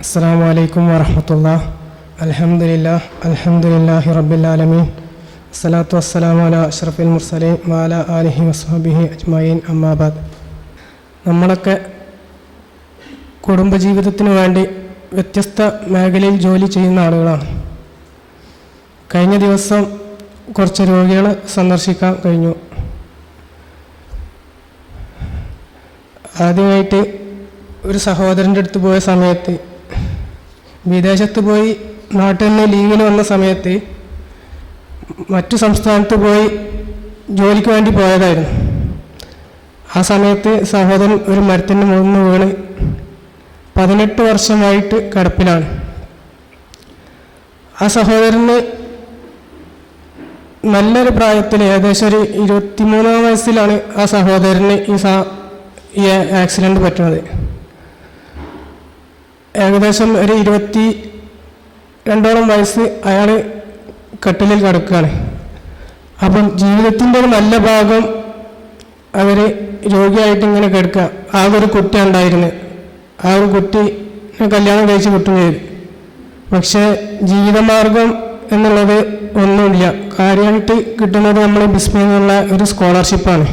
السلام عليكم ورحمة الله الحمد لله الحمد لله رب العالمين الصلاة والسلام على أشرف المرسلين وعلى آله وصحبه أجمعين أما بعد നമ്മളൊക്കെ കുടുംബജീവിതത്തിന് വേണ്ടി വ്യത്യസ്ത മേഖലയിൽ ജോലി ചെയ്യുന്ന ആളുകളാണ് കഴിഞ്ഞ ദിവസം കുറച്ച് രോഗികളെ സന്ദർശിക്കാൻ കഴിഞ്ഞു ആദ്യമായിട്ട് ഒരു സഹോദരൻ്റെ അടുത്ത് പോയ സമയത്ത് വിദേശത്ത് പോയി നാട്ടിൽ നിന്ന് ലീവിന് വന്ന സമയത്ത് മറ്റു സംസ്ഥാനത്ത് പോയി ജോലിക്ക് വേണ്ടി പോയതായിരുന്നു. ആ സമയത്ത് സഹോദരൻ ഒരു മരത്തിന്റെ മുകളിൽ വീണ് പതിനെട്ട് വർഷമായിട്ട് കിടപ്പിലാണ്. ആ സഹോദരന് നല്ലൊരു പ്രായത്തിൽ ഏകദേശം ഒരു ഇരുപത്തിമൂന്നാം വയസ്സിലാണ് ആ സഹോദരന് ഈ സാ ഈ ആക്സിഡന്റ് പറ്റുന്നത്. ഏകദേശം ഒരു ഇരുപത്തി രണ്ടോളം വയസ്സ് അയാൾ കട്ടിലിൽ കിടക്കുകയാണ്. അപ്പം ജീവിതത്തിന്റെ ഒരു നല്ല ഭാഗം അവർ രോഗിയായിട്ട് ഇങ്ങനെ കിടക്കുക. ആകെ ഒരു കുട്ടി ഉണ്ടായിരുന്നു. ആ ഒരു കുട്ടി കല്യാണം കഴിച്ച് കിട്ടുകയും ചെയ്തു പക്ഷേ ജീവിതമാർഗം എന്നുള്ളത് ഒന്നുമില്ല. കാര്യമായിട്ട് കിട്ടുന്നത് നമ്മൾ ബിസ്മി എന്നുള്ള ഒരു സ്കോളർഷിപ്പാണ്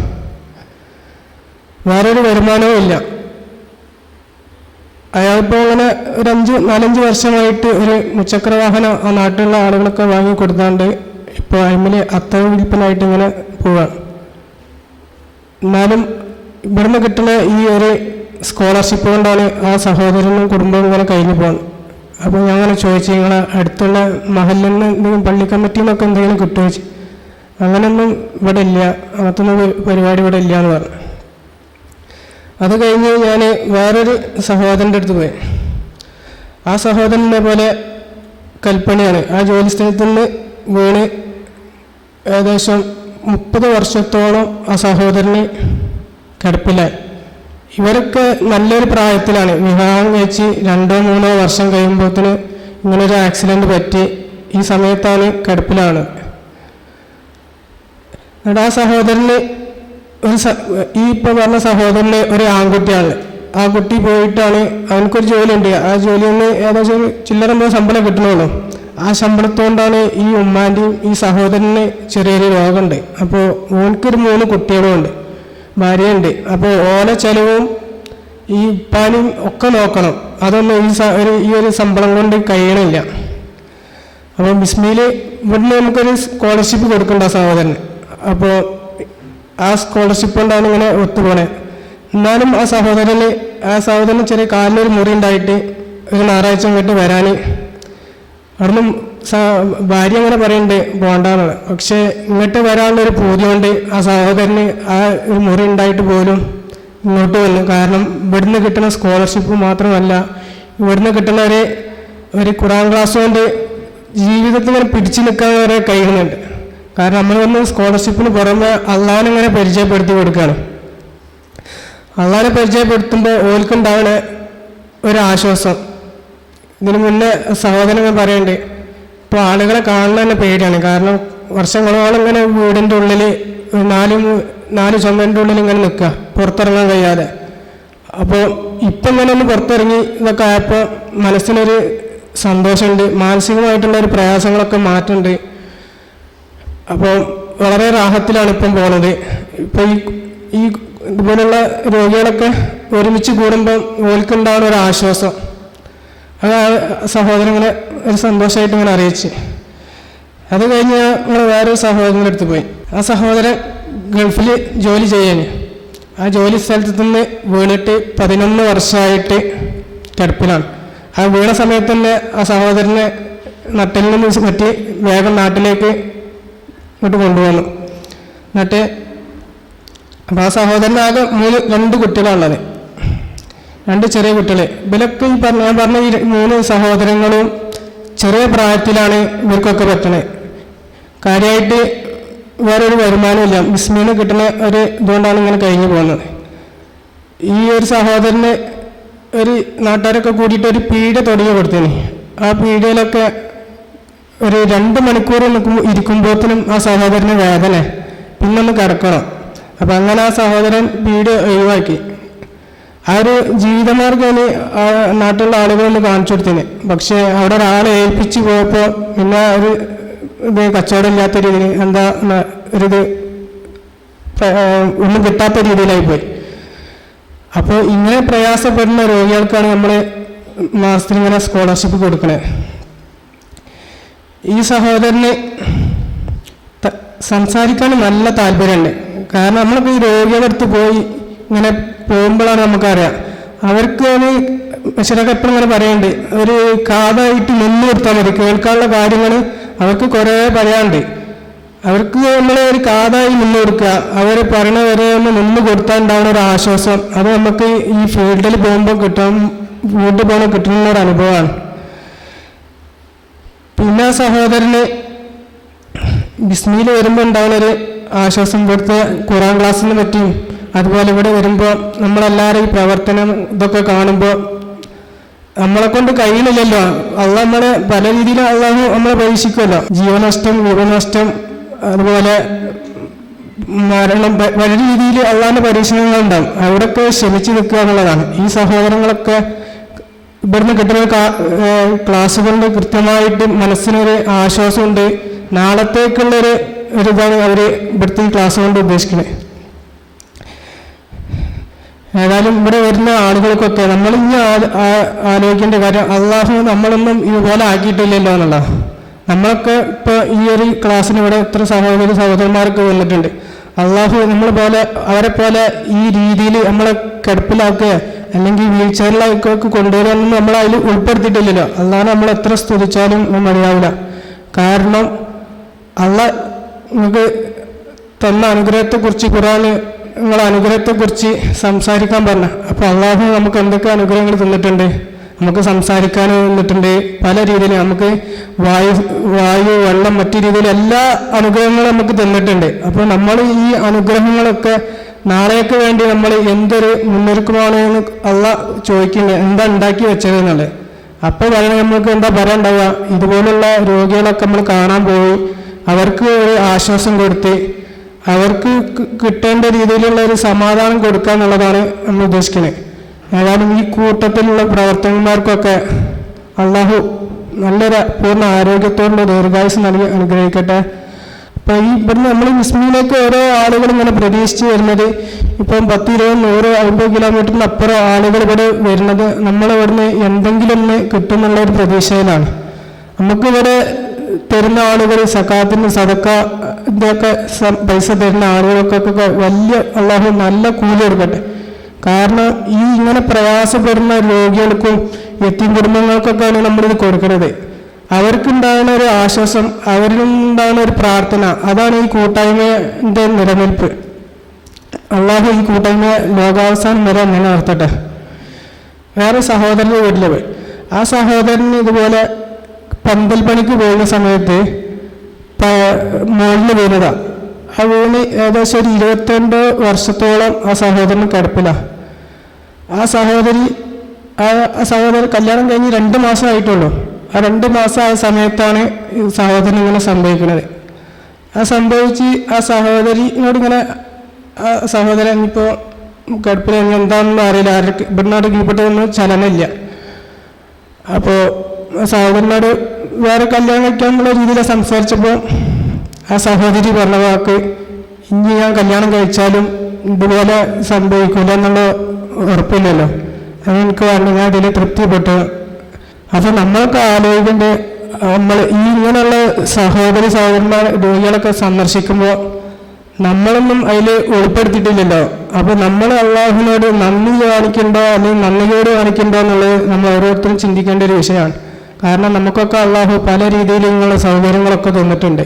വേറൊരു വരുമാനവും ഇല്ല. അയാളിപ്പോൾ അങ്ങനെ ഒരു അഞ്ച് നാലഞ്ച് വർഷമായിട്ട് ഒരു മുച്ചക്ര വാഹനം ആ നാട്ടിലുള്ള ആളുകളൊക്കെ വാങ്ങി കൊടുത്താണ്ട് ഇപ്പോൾ അയിമിൽ അത്തവ് വിൽപ്പനായിട്ട് ഇങ്ങനെ പോവാണ് എന്നാലും ഇവിടുന്ന് കിട്ടുന്ന ഈ ഒരു സ്കോളർഷിപ്പ് കൊണ്ടാണ് ആ സഹോദരനും കുടുംബവും ഇങ്ങനെ കഴിഞ്ഞു പോകുന്നത് അപ്പോൾ ഞാൻ അങ്ങനെ ചോദിച്ചു നിങ്ങളെ അടുത്തുള്ള മഹലിൽ നിന്ന് പള്ളി കമ്മിറ്റിയിൽ നിന്നൊക്കെ എന്തെങ്കിലും കിട്ടുമോ അങ്ങനെയൊന്നും ഇവിടെ ഇല്ല. അങ്ങനത്തൊന്നും പരി- പരിപാടി ഇവിടെ ഇല്ല എന്ന് പറഞ്ഞു. അത് കഴിഞ്ഞ് ഞാൻ വേറൊരു സഹോദരന്റെ അടുത്ത് പോയി. ആ സഹോദരനെ പോലെ കൽപ്പണിയാണ് ആ ജോലി സ്ഥലത്ത് നിന്ന് വീണ് ഏകദേശം മുപ്പത് വർഷത്തോളം ആ സഹോദരന് കിടപ്പിലായി. ഇവരൊക്കെ നല്ലൊരു പ്രായത്തിലാണ്. വിവാഹം കഴിച്ച് രണ്ടോ മൂന്നോ വർഷം കഴിയുമ്പോഴത്തേന് ഇങ്ങനൊരു ആക്സിഡന്റ് പറ്റി ഈ സമയത്താണ് കിടപ്പിലാണ്. എന്നിട്ട് ആ സഹോദരന് ഒരു ഈ ഇപ്പോൾ പറഞ്ഞ സഹോദരന്റെ ഒരു ആൺകുട്ടിയാണ്. ആ കുട്ടി പോയിട്ടാണ് അവനക്കൊരു ജോലി ഉണ്ട് ആ ജോലി ഒന്ന് ഏകദേശം ചില്ലറ എന്തോ ശമ്പളം കിട്ടണമല്ലോ ആ ശമ്പളത്തോണ്ടാണ് ഈ ഉമ്മാന്റെയും ഈ സഹോദരന് ചെറിയൊരു രോഗമുണ്ട്. അപ്പോൾ ഓനക്കൊരു മൂന്ന് കുട്ടികളുമുണ്ട് ഭാര്യയുണ്ട്. അപ്പോൾ ഓനെ ചെലവും ഈ ഉപ്പാനും ഒക്കെ നോക്കണം. അതൊന്നും ഈ ഒരു ഈ ഒരു ശമ്പളം കൊണ്ട് കഴിയണില്ല. അപ്പോൾ ബിസ്മിയിൽ ഇവിടുന്ന് നമുക്കൊരു സ്കോളർഷിപ്പ് കൊടുക്കണ്ട സഹോദരന്. അപ്പോൾ ആ സ്കോളർഷിപ്പ് കൊണ്ടാണ് ഇങ്ങനെ ഒത്തുപോണേ. എന്നാലും ആ സഹോദരന് ആ സഹോദരന് ചെറിയ കാലിനൊരു മുറി ഉണ്ടായിട്ട് ഒരു ഞായറാഴ്ച ഇങ്ങോട്ട് വരാൻ അവിടുന്ന് ഭാര്യ അങ്ങനെ പറയുന്നുണ്ട് പോകണ്ടെന്നാണ് പക്ഷേ ഇങ്ങോട്ട് വരാനുള്ളൊരു പൂതി ആ സഹോദരന് ആ ഒരു മുറി ഉണ്ടായിട്ട് പോലും ഇങ്ങോട്ട് വന്നു. കാരണം ഇവിടുന്ന് കിട്ടുന്ന സ്കോളർഷിപ്പ് മാത്രമല്ല ഇവിടുന്ന് കിട്ടുന്ന ഒരു ഒരു ഖുറാൻ ക്ലാസ് കൊണ്ട് ജീവിതത്തിൽ ഇങ്ങനെ പിടിച്ചു നിൽക്കാൻ വരെ കഴിയുന്നുണ്ട്. കാരണം നമ്മൾ വന്ന് സ്കോളർഷിപ്പിന് പുറമെ അള്ളാഹിനെ പരിചയപ്പെടുത്തി കൊടുക്കുകയാണ്. അള്ളാഹിനെ പരിചയപ്പെടുത്തുമ്പോൾ ഓൽക്കുണ്ടാവണ ഒരു ആശ്വാസം. ഇതിനു മുന്നേ സഹോദരങ്ങൾ പറയുന്നുണ്ട് ഇപ്പോൾ ആളുകളെ കാണുന്ന തന്നെ പേടിയാണ്. കാരണം വർഷങ്ങളോളം ഇങ്ങനെ വീടിന്റെ ഉള്ളിൽ നാല് നാല് ചുമന്റെ ഉള്ളിൽ ഇങ്ങനെ നിൽക്കുക പുറത്തിറങ്ങാൻ കഴിയാതെ. അപ്പോൾ ഇപ്പം ഇങ്ങനെ ഒന്ന് പുറത്തിറങ്ങി ഇതൊക്കെ ആയപ്പോൾ മനസ്സിനൊരു സന്തോഷമുണ്ട് മാനസികമായിട്ടുള്ള ഒരു പ്രയാസങ്ങളൊക്കെ മാറ്റുന്നുണ്ട് അപ്പോൾ വളരെ റാഹത്തിലാണ് ഇപ്പം പോണത്. ഇപ്പോൾ ഈ ഈ ഇതുപോലുള്ള രോഗികളൊക്കെ ഒരുമിച്ച് കൂടുമ്പം ഓൽക്കുണ്ടാവുന്ന ഒരു ആശ്വാസം. അത് സഹോദരങ്ങളെ ഒരു സന്തോഷമായിട്ട് ഇങ്ങനെ അറിയിച്ച്. അത് കഴിഞ്ഞ് ഞങ്ങൾ വേറൊരു സഹോദരന്റെ അടുത്ത് പോയി. ആ സഹോദരൻ ഗൾഫിൽ ജോലി ചെയ്യാൻ ആ ജോലി സ്ഥലത്ത് നിന്ന് വീണിട്ട് പതിനൊന്ന് വർഷമായിട്ട് കിടപ്പിലാണ്. ആ വീണ സമയത്ത് തന്നെ ആ സഹോദരനെ നട്ടിൽ നിന്ന് പറ്റി വേഗം നാട്ടിലേക്ക് ഇങ്ങോട്ട് കൊണ്ടുവന്നു എന്നിട്ട് അപ്പോൾ ആ സഹോദരനാകെ മൂന്ന് രണ്ട് കുട്ടികളാണുള്ളത്. രണ്ട് ചെറിയ കുട്ടികൾ ഇവരൊക്കെ ഈ പറഞ്ഞ ഞാൻ പറഞ്ഞ ഈ മൂന്ന് സഹോദരങ്ങളും ചെറിയ പ്രായത്തിലാണ് ഇവർക്കൊക്കെ പറ്റണത് കാര്യമായിട്ട് വേറൊരു വരുമാനമില്ല ബിസ്മീന് കിട്ടുന്ന ഒരു ഇതുകൊണ്ടാണ് ഇങ്ങനെ കഴിഞ്ഞു പോകുന്നത്. ഈ ഒരു സഹോദരന് ഒരു നാട്ടുകാരൊക്കെ കൂടിയിട്ട് ഒരു പീഡ തുടങ്ങി കൊടുത്തേനെ. ആ പീഡയിലൊക്കെ ഒരു രണ്ട് മണിക്കൂർ ഇരിക്കുമ്പോഴത്തേനും ആ സഹോദരന് വേദന. പിന്നെ ഒന്ന് കിടക്കണം. അപ്പം അങ്ങനെ ആ സഹോദരൻ വീട് ഒഴിവാക്കി. ആ ഒരു ജീവിതമാർഗമാണ് ആ നാട്ടിലുള്ള ആളുകളൊന്ന് കാണിച്ചു കൊടുത്തതിന് പക്ഷേ അവിടെ ഒരാളെ ഏൽപ്പിച്ച് പോയപ്പോൾ പിന്നെ ഒരു ഇത് കച്ചവടം ഇല്ലാത്ത രീതിയിൽ എന്താ ഒരു ഏഹ് ഒന്നും കിട്ടാത്ത രീതിയിലായി പോയി. അപ്പോൾ ഇങ്ങനെ പ്രയാസപ്പെടുന്ന രോഗികൾക്കാണ് നമ്മൾ മാസത്തിൽ ഇങ്ങനെ സ്കോളർഷിപ്പ് കൊടുക്കുന്നത് ഈ സഹോദരന് സംസാരിക്കാൻ നല്ല താല്പര്യമുണ്ട്. കാരണം നമ്മളിപ്പോൾ ഈ രോഗിയുടെ പോയി ഇങ്ങനെ പോകുമ്പോഴാണ് നമുക്കറിയാം. അവർക്ക് ഒരു ശരിയൊക്കെ എപ്പോഴും ഇങ്ങനെ പറയുന്നുണ്ട് ഒരു കാതായിട്ട് നിന്ന് കൊടുത്താൽ മതി. കേൾക്കാനുള്ള കാര്യങ്ങൾ അവർക്ക് കുറേ പറയാനുണ്ട്. അവർക്ക് നമ്മൾ ഒരു കാതായി നിന്ന് കൊടുക്കുക. അവർ പറയണ വരെ ഒന്ന് നിന്ന് കൊടുത്താൽ ഉണ്ടാവുന്ന ഒരു ആശ്വാസം. അത് നമുക്ക് ഈ ഫീൽഡിൽ പോകുമ്പോൾ കിട്ടാൻ വീട്ടിൽ പോകുമ്പോൾ കിട്ടുന്ന ഒരു അനുഭവമാണ്. ആ സഹോദരന് ബിസ്മിയിൽ വരുമ്പോൾ ഉണ്ടാവുന്ന ഒരു ആശ്വാസം ഇവിടുത്തെ ഖുറാൻ ക്ലാസ്സിനെ പറ്റിയും അതുപോലെ ഇവിടെ വരുമ്പോൾ നമ്മളെല്ലാവരും ഈ പ്രവർത്തനം ഇതൊക്കെ കാണുമ്പോൾ നമ്മളെ കൊണ്ട് കഴിയുന്നില്ലല്ലോ. അള്ള നമ്മളെ പല രീതിയിൽ അള്ളാഹു നമ്മളെ പരീക്ഷിക്കുമല്ലോ. ജീവനഷ്ടം വിഭനഷ്ടം അതുപോലെ മരണം പല രീതിയിൽ അള്ളാഹിന്റെ പരീക്ഷണങ്ങളുണ്ടാവും. അവിടെയൊക്കെ ക്ഷമിച്ചു നിൽക്കുക എന്നുള്ളതാണ്. ഈ സഹോദരങ്ങളൊക്കെ ഇവിടുന്ന് കിട്ടുന്ന ക്ലാസ്സുകളുടെ കൃത്യമായിട്ട് മനസ്സിനൊരു ആശ്വാസമുണ്ട്. നാളത്തേക്കുള്ളൊരു ഒരു ഇതാണ് അവർ ഇവിടുത്തെ ഈ ക്ലാസ് കൊണ്ട് ഉദ്ദേശിക്കുന്നത്. ഏതായാലും ഇവിടെ വരുന്ന ആളുകൾക്കൊക്കെ നമ്മൾ ഇനി ആലോചിക്കേണ്ട കാര്യം അള്ളാഹു നമ്മളൊന്നും ഇതുപോലെ ആക്കിയിട്ടില്ലല്ലോ എന്നുള്ള നമ്മളൊക്കെ ഇപ്പോൾ ഈ ഒരു ക്ലാസ്സിന് ഇവിടെ എത്ര സഹോദര സഹോദരന്മാർക്ക് വന്നിട്ടുണ്ട്. അള്ളാഹു നമ്മളെ പോലെ അവരെ പോലെ ഈ രീതിയിൽ നമ്മളെ കിടപ്പിലാക്കുക അല്ലെങ്കിൽ വീൽ ചെയറിലേക്ക് കൊണ്ടുവരാനൊന്നും നമ്മൾ അതിൽ ഉൾപ്പെടുത്തിയിട്ടില്ലല്ലോ. അതാണ് നമ്മൾ എത്ര സ്തുതിച്ചാലും മതിയാവില്ല കാരണം അള്ള നിങ്ങൾക്ക് തന്ന അനുഗ്രഹത്തെക്കുറിച്ച് ഖുറാന് നിങ്ങളെ അനുഗ്രഹത്തെക്കുറിച്ച് സംസാരിക്കാൻ പറഞ്ഞ. അപ്പോൾ അള്ളാഹു നമുക്ക് എന്തൊക്കെ അനുഗ്രഹങ്ങൾ തന്നിട്ടുണ്ട്? നമുക്ക് സംസാരിക്കാൻ തന്നിട്ടുണ്ട്. പല രീതിയിൽ നമുക്ക് വായു വായു വെള്ളം മറ്റു രീതിയിൽ എല്ലാ അനുഗ്രഹങ്ങളും നമുക്ക് തന്നിട്ടുണ്ട്. അപ്പോൾ നമ്മൾ ഈ അനുഗ്രഹങ്ങളൊക്കെ നാളേക്ക് വേണ്ടി നമ്മൾ എന്തൊരു മുന്നൊരുക്കമാണ് എന്ന് അള്ള ചോദിക്കുന്നത് എന്താ ഉണ്ടാക്കി വെച്ചത് എന്നുള്ളത്. അപ്പോൾ പറയണ നമ്മൾക്ക് എന്താ പറയാണ്ടാവുക ഇതുപോലുള്ള രോഗികളൊക്കെ നമ്മൾ കാണാൻ പോയി അവർക്ക് ഒരു ആശ്വാസം കൊടുത്ത് അവർക്ക് കിട്ടേണ്ട രീതിയിലുള്ള ഒരു സമാധാനം കൊടുക്കുക എന്നുള്ളതാണ് നമ്മൾ ഉദ്ദേശിക്കുന്നത്. ഏതായാലും ഈ കൂട്ടത്തിലുള്ള പ്രവർത്തകന്മാർക്കൊക്കെ അള്ളാഹു നല്ലൊരു പൂർണ ആരോഗ്യത്തോടുള്ള ദീർഘായുസ് നൽകി അനുഗ്രഹിക്കട്ടെ. അപ്പൊ ഈ ഇവിടുന്ന് നമ്മൾ വിസ്മിയിലേക്ക് ഓരോ ആളുകൾ ഇങ്ങനെ പ്രതീക്ഷിച്ച് വരുന്നത്. ഇപ്പം പത്ത് ഇരുപത് നൂറ് അമ്പത് കിലോമീറ്ററിന് അപ്പുറം ആളുകൾ ഇവിടെ വരുന്നത് നമ്മൾ ഇവിടുന്ന് എന്തെങ്കിലും ഒന്ന് കിട്ടുമെന്നുള്ള ഒരു പ്രതീക്ഷയിലാണ്. നമുക്കിവിടെ തരുന്ന ആളുകൾ സക്കാത്തിന് സതക്ക ഇതൊക്കെ പൈസ തരുന്ന ആളുകൾക്കൊക്കെ വലിയ അള്ളാഹു നല്ല കൂലി കൊടുക്കട്ടെ. കാരണം ഈ ഇങ്ങനെ പ്രയാസപ്പെടുന്ന രോഗികൾക്കും എത്തിയും കുടുംബങ്ങൾക്കൊക്കെയാണ് നമ്മളിത് കൊടുക്കുന്നത് അവർക്കുണ്ടാകുന്ന ഒരു ആശ്വാസം അവരിലുണ്ടാകുന്ന ഒരു പ്രാർത്ഥന അതാണ് ഈ കൂട്ടായ്മയുടെ നിലനിൽപ്പ്. അള്ളാഹു ഈ കൂട്ടായ്മ ലോകാവസാനം വരെ നിലനിർത്തട്ടെ വേറെ സഹോദരന്റെ വീട്ടിൽ പോയി. ആ സഹോദരന് ഇതുപോലെ പന്തൽ പണിക്ക് പോകുന്ന സമയത്ത് മുകളിൽ വീണതാ. ആ വീണ് ഏകദേശം ഒരു ഇരുപത്തിരണ്ട് വർഷത്തോളം ആ സഹോദരന് കിടപ്പിലാണ് ആ സഹോദരി ആ സഹോദരൻ കല്യാണം കഴിഞ്ഞ് രണ്ട് മാസമായിട്ടുള്ളൂ. രണ്ട് മാസമായ സമയത്താണ് സഹോദരൻ ഇങ്ങനെ സംഭവിക്കുന്നത്. ആ സംഭവിച്ച് ആ സഹോദരിനോട് ഇങ്ങനെ ആ സഹോദരൻ ഇപ്പോൾ കടുപ്പിൽ എന്താണെന്ന് അറിയില്ല. ആർക്ക് ഇവിടുന്നോട് കീഴ്പ്പെട്ടതൊന്നും ചലനമില്ല. അപ്പോൾ സഹോദരനോട് വേറെ കല്യാണം കഴിക്കാനുള്ള രീതിയിൽ സംസാരിച്ചപ്പോൾ ആ സഹോദരി പറഞ്ഞ വാക്ക് ഇനി ഞാൻ കല്യാണം കഴിച്ചാലും ഇതുപോലെ സംഭവിക്കില്ല എന്നുള്ള ഉറപ്പില്ലല്ലോ. അത് എനിക്ക് വേണ്ട ഞാൻ ഇതിൽ തൃപ്തിപ്പെട്ടു. അപ്പോൾ നമ്മളൊക്കെ ആലോചിക്കേണ്ട നമ്മൾ ഈ ഇങ്ങനെയുള്ള സഹോദര സഹോദരന്മാർ രോഗികളൊക്കെ സന്ദർശിക്കുമ്പോൾ നമ്മളൊന്നും അതിൽ ഉൾപ്പെടുത്തിയിട്ടില്ലല്ലോ അപ്പോൾ നമ്മൾ അള്ളാഹുവിനോട് നന്ദി കാണിക്കണ്ടോ അല്ലെങ്കിൽ നന്ദിയോട് കാണിക്കണ്ടോ എന്നുള്ളത് നമ്മൾ ഓരോരുത്തരും ചിന്തിക്കേണ്ട ഒരു വിഷയമാണ്. കാരണം നമുക്കൊക്കെ അള്ളാഹു പല രീതിയിലുള്ള സൗകര്യങ്ങളൊക്കെ തന്നിട്ടുണ്ട്.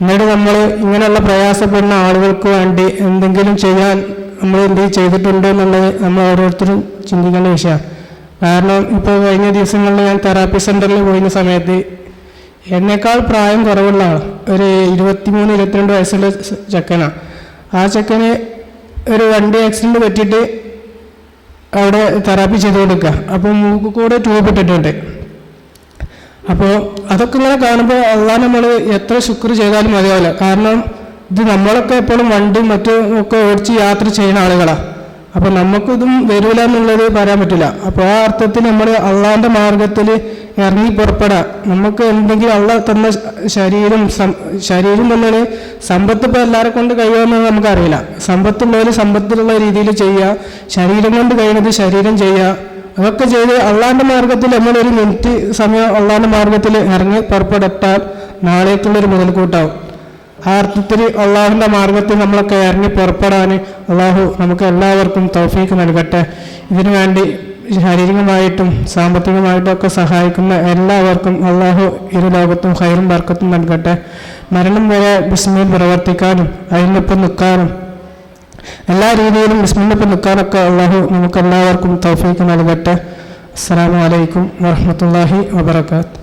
എന്നിട്ട് നമ്മൾ ഇങ്ങനെയുള്ള പ്രയാസപ്പെടുന്ന ആളുകൾക്ക് വേണ്ടി എന്തെങ്കിലും ചെയ്യാൻ നമ്മൾ എന്ത് ചെയ്തിട്ടുണ്ട് എന്നുള്ളത് നമ്മൾ ഓരോരുത്തരും ചിന്തിക്കേണ്ട വിഷയമാണ്. കാരണം ഇപ്പോൾ കഴിഞ്ഞ ദിവസങ്ങളിൽ ഞാൻ തെറാപ്പി സെന്ററിൽ പോയിരുന്ന സമയത്ത് എന്നേക്കാൾ പ്രായം കുറവുള്ള ആൾ ഒരു ഇരുപത്തിമൂന്ന് ഇരുപത്തിരണ്ട് വയസ്സുള്ള ചെക്കനാണ് ആ ചെക്കന് ഒരു വണ്ടി ആക്സിഡന്റ് പറ്റിയിട്ട് അവിടെ തെറാപ്പി ചെയ്ത് കൊടുക്കുക അപ്പോൾ മൂക്ക് കൂടെ ട്യൂബ് ഇട്ടിട്ടുണ്ട്. അപ്പോൾ അതൊക്കെ ഇങ്ങനെ കാണുമ്പോൾ അള്ളാഹ് നമ്മൾ എത്ര ശുക്ർ ചെയ്താലും മതിയാവില്ല. കാരണം ഇത് നമ്മളൊക്കെ എപ്പോഴും വണ്ടിയും മറ്റും ഒക്കെ ഓടിച്ച് യാത്ര ചെയ്യുന്ന ആളുകളാണ് അപ്പോൾ നമുക്കിതും വരില്ല എന്നുള്ളത് പറയാൻ പറ്റില്ല. അപ്പോൾ ആ അർത്ഥത്തിൽ നമ്മൾ അള്ളാഹിന്റെ മാർഗത്തിൽ ഇറങ്ങി പുറപ്പെടാം. നമുക്ക് എന്തെങ്കിലും അള്ള തന്ന ശരീരം ശരീരം തന്നാണ് സമ്പത്ത് ഇപ്പോൾ എല്ലാവരെ കൊണ്ട് കഴിയുമെന്ന് നമുക്കറിയില്ല. സമ്പത്തുള്ളവർ സമ്പത്തിലുള്ള രീതിയിൽ ചെയ്യുക ശരീരം കൊണ്ട് കഴിയുന്നത് ശരീരം ചെയ്യുക. അതൊക്കെ ചെയ്ത് അള്ളാഹിന്റെ മാർഗത്തിൽ നമ്മളൊരു മിനിറ്റ് സമയം അള്ളാഹിന്റെ മാർഗത്തിൽ ഇറങ്ങി പുറപ്പെടട്ടാൽ നാളേക്കുള്ളൊരു മുതൽക്കൂട്ടാവും. ആ അർത്ഥത്തിൽ അള്ളാഹുവിന്റെ മാർഗത്തിൽ നമ്മളൊക്കെ ഇറങ്ങി പുറപ്പെടാൻ അള്ളാഹു നമുക്ക് എല്ലാവർക്കും തൗഫീക്ക് നൽകട്ടെ. ഇതിനു വേണ്ടി ശാരീരികമായിട്ടും സാമ്പത്തികമായിട്ടും ഒക്കെ സഹായിക്കുന്ന എല്ലാവർക്കും അള്ളാഹു ഇരു ലോകത്തും ഹൈറും വർക്കത്തും നൽകട്ടെ. മരണം വരെ ബിസ്മിൽ പ്രവർത്തിക്കാനും അതിനൊപ്പം നിൽക്കാനും എല്ലാ രീതിയിലും ബിസ്മിനൊപ്പം നിൽക്കാനൊക്കെ അള്ളാഹു നമുക്ക് എല്ലാവർക്കും തൗഫീക്ക് നൽകട്ടെ. അസ്സാം വലൈക്കും വാഹമത്തല്ലാഹി വാബർക്കാത്ത്